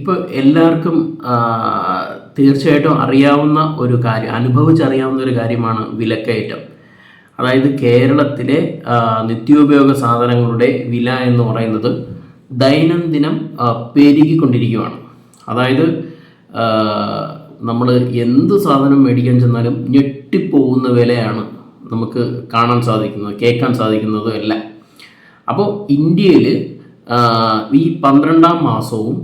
ഇപ്പോൾ എല്ലാവർക്കും തീർച്ചയായിട്ടും അറിയാവുന്ന ഒരു കാര്യം അനുഭവിച്ചറിയാവുന്ന ഒരു കാര്യമാണ് വിലക്കയറ്റം. അതായത് കേരളത്തിലെ നിത്യോപയോഗ സാധനങ്ങളുടെ വില എന്ന് പറയുന്നത് ദൈനംദിനം പെരുകിക്കൊണ്ടിരിക്കുകയാണ് അതായത് നമ്മൾ എന്ത് സാധനം മേടിക്കാൻ ചെന്നാലും ഞെട്ടിപ്പോകുന്ന വിലയാണ് നമുക്ക് കാണാൻ സാധിക്കുന്നത് കേൾക്കാൻ സാധിക്കുന്നതും എല്ലാം. അപ്പോൾ ഇന്ത്യയിൽ ഈ പന്ത്രണ്ടാം മാസവും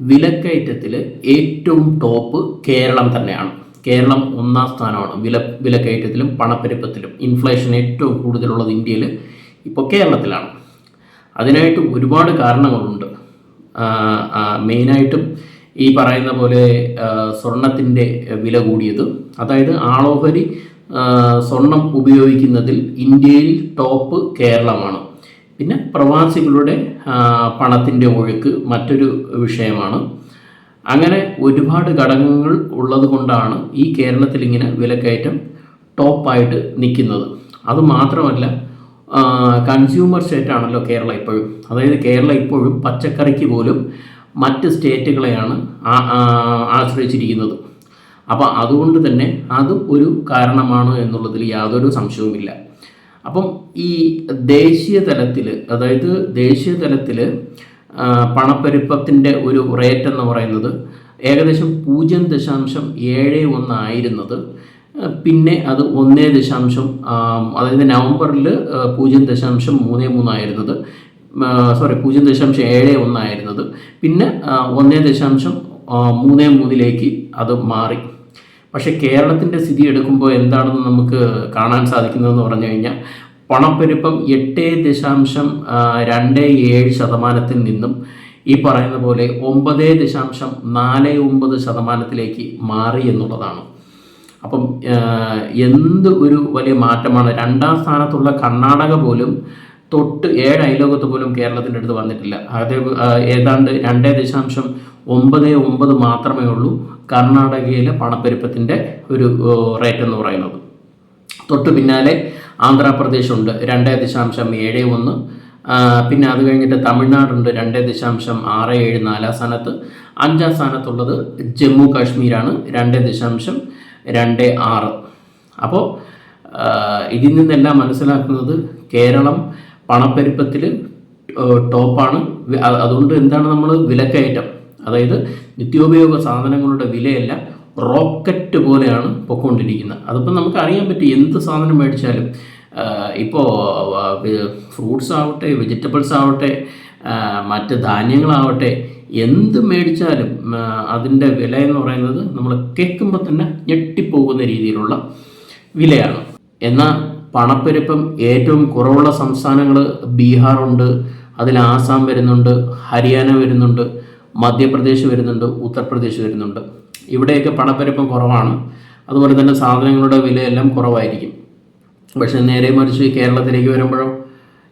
വിലക്കയറ്റത്തിൽ ഏറ്റവും ടോപ്പ് കേരളം തന്നെയാണ്. കേരളം ഒന്നാം സ്ഥാനമാണ് വില വിലക്കയറ്റത്തിലും പണപ്പെരുപ്പത്തിലും. ഇൻഫ്ലേഷൻ ഏറ്റവും കൂടുതലുള്ളത് ഇന്ത്യയിൽ ഇപ്പോൾ കേരളത്തിലാണ്. അതിനായിട്ട് ഒരുപാട് കാരണങ്ങളുണ്ട്. മെയിനായിട്ടും ഈ പറയുന്ന പോലെ സ്വർണത്തിന്റെ വില കൂടിയത്. അതായത് ആളോഹരി സ്വർണം ഉപയോഗിക്കുന്നതിൽ ഇന്ത്യയിൽ ടോപ്പ് കേരളമാണ്. പിന്നെ പ്രവാസികളുടെ പണത്തിന്റെ ഒഴുക്ക് മറ്റൊരു വിഷയമാണ്. അങ്ങനെ ഒരുപാട് ഘടകങ്ങൾ ഉള്ളത് കൊണ്ടാണ് ഈ കേരളത്തിൽ ഇങ്ങനെ വിലക്കയറ്റം ടോപ്പായിട്ട് നിൽക്കുന്നത്. അത് മാത്രമല്ല കൺസ്യൂമർ സ്റ്റേറ്റ് ആണല്ലോ കേരളം ഇപ്പോഴും. അതായത് കേരളം ഇപ്പോഴും പച്ചക്കറിക്ക് പോലും മറ്റ് സ്റ്റേറ്റുകളെയാണ് ആശ്രയിച്ചിരിക്കുന്നത്. അപ്പോൾ അതുകൊണ്ട് തന്നെ അതും ഒരു കാരണമാണ് എന്നുള്ളതിൽ യാതൊരു സംശയവുമില്ല. അപ്പം ഈ ദേശീയ തലത്തിൽ അതായത് ദേശീയ തലത്തിൽ പണപ്പെരുപ്പത്തിന്റെ ഒരു റേറ്റ് എന്ന് പറയുന്നത് ഏകദേശം പൂജ്യം ദശാംശം ഏഴ് ഒന്നായിരുന്നത്. പിന്നെ അത് ഒന്നേ ദശാംശം അതായത് നവംബറിൽ പൂജ്യം ദശാംശം മൂന്ന് മൂന്നായിരുന്നത്. സോറി പൂജ്യം ദശാംശം ഏഴ് ഒന്നായിരുന്നത്. പിന്നെ ഒന്നേ ദശാംശം മൂന്ന് മൂന്നിലേക്ക് അത് മാറി. പക്ഷേ കേരളത്തിന്റെ സ്ഥിതി എടുക്കുമ്പോൾ എന്താണെന്ന് നമുക്ക് കാണാൻ സാധിക്കുന്നതെന്ന് പറഞ്ഞു കഴിഞ്ഞാൽ പണപ്പെരുപ്പം എട്ട് ദശാംശം രണ്ട് ഏഴ് ശതമാനത്തിൽ നിന്നും ഈ പറയുന്ന പോലെ ഒമ്പത് ദശാംശം നാല് ഒമ്പത് ശതമാനത്തിലേക്ക് മാറി എന്നുള്ളതാണ്. അപ്പം എന്ത് ഒരു വലിയ മാറ്റമാണ്? രണ്ടാം സ്ഥാനത്തുള്ള കർണാടക പോലും തൊട്ട് ഏഴ് അയലോകത്ത് പോലും കേരളത്തിന്റെ അടുത്ത് വന്നിട്ടില്ല. അതേ ഏതാണ്ട് രണ്ട് ദശാംശം ഒമ്പത് ഒമ്പത് മാത്രമേ ഉള്ളൂ. കർണാടകയിലെ പണപ്പെരുപ്പത്തിന്റെ ഒരു റേറ്റ് എന്ന് പറയുന്നത്. തൊട്ട് പിന്നാലെ ആന്ധ്രാപ്രദേശ് ഉണ്ട് രണ്ട് ദശാംശം ഏഴ് ഒന്ന്. പിന്നെ അത് കഴിഞ്ഞിട്ട് തമിഴ്നാടുണ്ട് രണ്ട് ദശാംശം ആറ് ഏഴ് നാലാം സ്ഥാനത്ത്. അഞ്ചാം സ്ഥാനത്തുള്ളത് ജമ്മു കാശ്മീരാണ് രണ്ട് ദശാംശം രണ്ട് ആറ്. അപ്പോൾ ഇതിൽ നിന്നെല്ലാം മനസ്സിലാക്കുന്നത് കേരളം പണപ്പെരുപ്പത്തിൽ ടോപ്പാണ്. അതുകൊണ്ട് എന്താണ് നമ്മൾ വിലക്കയറ്റം? അതായത് നിത്യോപയോഗ സാധനങ്ങളുടെ വിലയെല്ലാം റോക്കറ്റ് പോലെയാണ് പൊക്കോണ്ടിരിക്കുന്നത്. അതിപ്പോൾ നമുക്ക് അറിയാൻ പറ്റും എന്ത് സാധനം മേടിച്ചാലും ഇപ്പോൾ ഫ്രൂട്ട്സ് ആവട്ടെ വെജിറ്റബിൾസ് ആവട്ടെ മറ്റ് ധാന്യങ്ങളാവട്ടെ എന്ത് മേടിച്ചാലും അതിന്റെ വില എന്ന് പറയുന്നത് നമ്മൾ കേൾക്കുമ്പോൾ തന്നെ ഞെട്ടിപ്പോകുന്ന രീതിയിലുള്ള വിലയാണ്. എന്നാൽ പണപ്പെരുപ്പം ഏറ്റവും കുറവുള്ള സംസ്ഥാനങ്ങൾ ബീഹാറുണ്ട് അതിൽ ആസാം വരുന്നുണ്ട് ഹരിയാന വരുന്നുണ്ട് മധ്യപ്രദേശ് വരുന്നുണ്ട് ഉത്തർപ്രദേശ് വരുന്നുണ്ട്. ഇവിടെയൊക്കെ പണപ്പെരുപ്പം കുറവാണ്. അതുപോലെ തന്നെ സാധനങ്ങളുടെ വിലയെല്ലാം കുറവായിരിക്കും. പക്ഷെ നേരെ മറിച്ച് കേരളത്തിലേക്ക് വരുമ്പോഴോ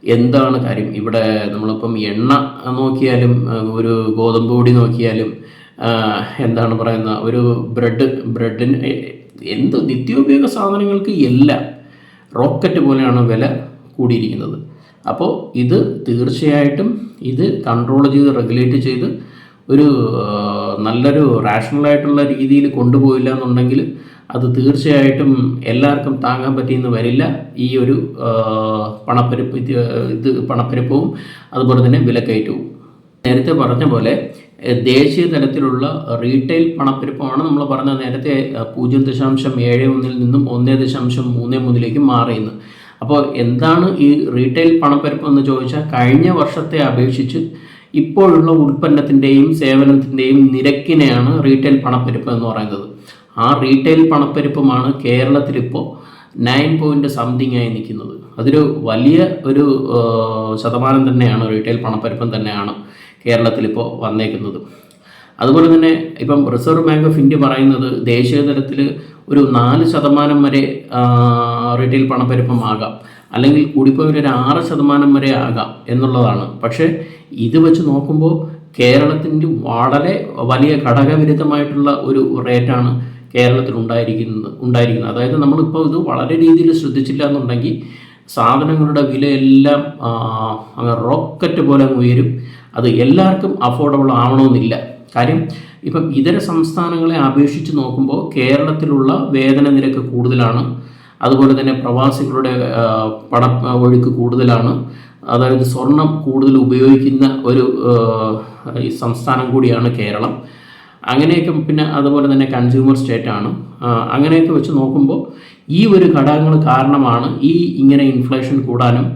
എന്താണ് കാര്യം? ഇവിടെ നമ്മളിപ്പം എണ്ണ നോക്കിയാലും ഒരു ഗോതമ്പ് പൊടി നോക്കിയാലും എന്താണ് പറയുന്ന ഒരു ബ്രെഡ് ബ്രെഡിന് എന്ത് നിത്യോപയോഗ സാധനങ്ങൾക്ക് എല്ലാം റോക്കറ്റ് പോലെയാണ് വില കൂടിയിരിക്കുന്നത്. അപ്പോൾ ഇത് തീർച്ചയായിട്ടും ഇത് കൺട്രോൾ ചെയ്ത് റെഗുലേറ്റ് ചെയ്ത് ഒരു നല്ലൊരു റാഷണലായിട്ടുള്ള രീതിയിൽ കൊണ്ടുപോയില്ല എന്നുണ്ടെങ്കിൽ അത് തീർച്ചയായിട്ടും എല്ലാവർക്കും താങ്ങാൻ പറ്റിയെന്ന് വരില്ല. ഈ ഒരു പണപ്പെരുപ്പ് ഇത് പണപ്പെരുപ്പവും അതുപോലെ തന്നെ വിലക്കയറ്റവും. നേരത്തെ പറഞ്ഞ പോലെ ദേശീയ തലത്തിലുള്ള റീറ്റെയിൽ പണപ്പെരുപ്പമാണ് നമ്മൾ പറഞ്ഞ നേരത്തെ പൂജ്യം ദശാംശം ഏഴ് ഒന്നിൽ നിന്നും ഒന്ന് ദശാംശം മൂന്ന് മൂന്നിലേക്ക് മാറിയുന്നത് അപ്പോൾ എന്താണ് ഈ റീറ്റെയിൽ പണപ്പെരുപ്പം എന്ന് ചോദിച്ചാൽ കഴിഞ്ഞ വർഷത്തെ അപേക്ഷിച്ച് ഇപ്പോഴുള്ള ഉൽപ്പന്നത്തിന്റെയും സേവനത്തിന്റെയും നിരക്കിനെയാണ് റീറ്റെയിൽ പണപ്പെരുപ്പം എന്ന് പറയുന്നത്. ആ റീറ്റെയിൽ പണപ്പെരുപ്പമാണ് കേരളത്തിലിപ്പോൾ നയൻ പോയിന്റ് സംതിങ് ആയി നിൽക്കുന്നത്. അതൊരു വലിയ ഒരു ശതമാനം തന്നെയാണ് റീറ്റെയിൽ പണപ്പെരുപ്പം തന്നെയാണ് കേരളത്തിലിപ്പോൾ വന്നേക്കുന്നത്. അതുപോലെ തന്നെ ഇപ്പം റിസർവ് ബാങ്ക് ഓഫ് ഇന്ത്യ പറയുന്നത് ദേശീയ തലത്തിൽ ഒരു നാല് ശതമാനം വരെ റീറ്റെയിൽ പണപ്പെരുപ്പം ആകാം അല്ലെങ്കിൽ കൂടിപ്പോയി ഒരു ആറ് ശതമാനം വരെ ആകാം എന്നുള്ളതാണ്. പക്ഷേ ഇത് വെച്ച് നോക്കുമ്പോൾ കേരളത്തിന്റെ വളരെ വലിയ ഘടകവിരുദ്ധമായിട്ടുള്ള ഒരു റേറ്റാണ് കേരളത്തിൽ ഉണ്ടായിരിക്കുന്നത് ഉണ്ടായിരിക്കുന്നത്. അതായത് നമ്മളിപ്പോൾ ഇത് വളരെ രീതിയിൽ ശ്രദ്ധിച്ചില്ല എന്നുണ്ടെങ്കിൽ സാധനങ്ങളുടെ വിലയെല്ലാം റോക്കറ്റ് പോലെ ഉയരും. അത് എല്ലാവർക്കും അഫോർഡബിൾ ആവണമെന്നില്ല. കാര്യം ഇപ്പം ഇതര സംസ്ഥാനങ്ങളെ അപേക്ഷിച്ച് നോക്കുമ്പോൾ കേരളത്തിലുള്ള വേതന നിരക്ക് കൂടുതലാണ്. അതുപോലെ തന്നെ പ്രവാസികളുടെ പണ ഒഴുക്ക് കൂടുതലാണ്. അതായത് സ്വർണം കൂടുതൽ ഉപയോഗിക്കുന്ന ഒരു സംസ്ഥാനം കൂടിയാണ് കേരളം. അങ്ങനെയൊക്കെ പിന്നെ അതുപോലെ തന്നെ കൺസ്യൂമർ സ്റ്റേറ്റ് ആണ്. അങ്ങനെയൊക്കെ വെച്ച് നോക്കുമ്പോൾ ഈ ഒരു ഘടകങ്ങൾ കാരണമാണ് ഈ ഇങ്ങനെ ഇൻഫ്ലേഷൻ കൂടാനും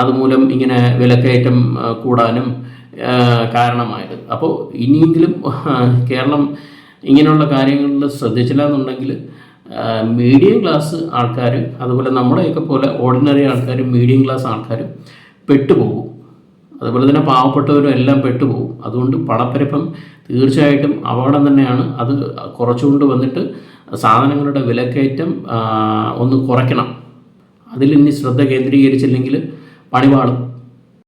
അതുമൂലം ഇങ്ങനെ വിലക്കയറ്റം കൂടാനും കാരണമായത്. അപ്പോൾ ഇനിയെങ്കിലും കേരളം ഇങ്ങനെയുള്ള കാര്യങ്ങളിൽ ശ്രദ്ധിച്ചില്ല എന്നുണ്ടെങ്കിൽ മീഡിയം ക്ലാസ് ആൾക്കാർ അതുപോലെ നമ്മളെയൊക്കെ പോലെ ഓർഡിനറി ആൾക്കാർ മീഡിയം ക്ലാസ് ആൾക്കാർ പെട്ടുപോകും. അതുപോലെ തന്നെ പാവപ്പെട്ടവരും എല്ലാം പെട്ടുപോകും. അതുകൊണ്ട് പണപ്പെരുപ്പം തീർച്ചയായിട്ടും അപകടം തന്നെയാണ്. അത് കുറച്ചുകൊണ്ട് വന്നിട്ട് സാധനങ്ങളുടെ വിലക്കയറ്റം ഒന്ന് കുറയ്ക്കണം. അതിൽ ഇനി ശ്രദ്ധ കേന്ദ്രീകരിച്ചില്ലെങ്കിൽ പണിപാളും.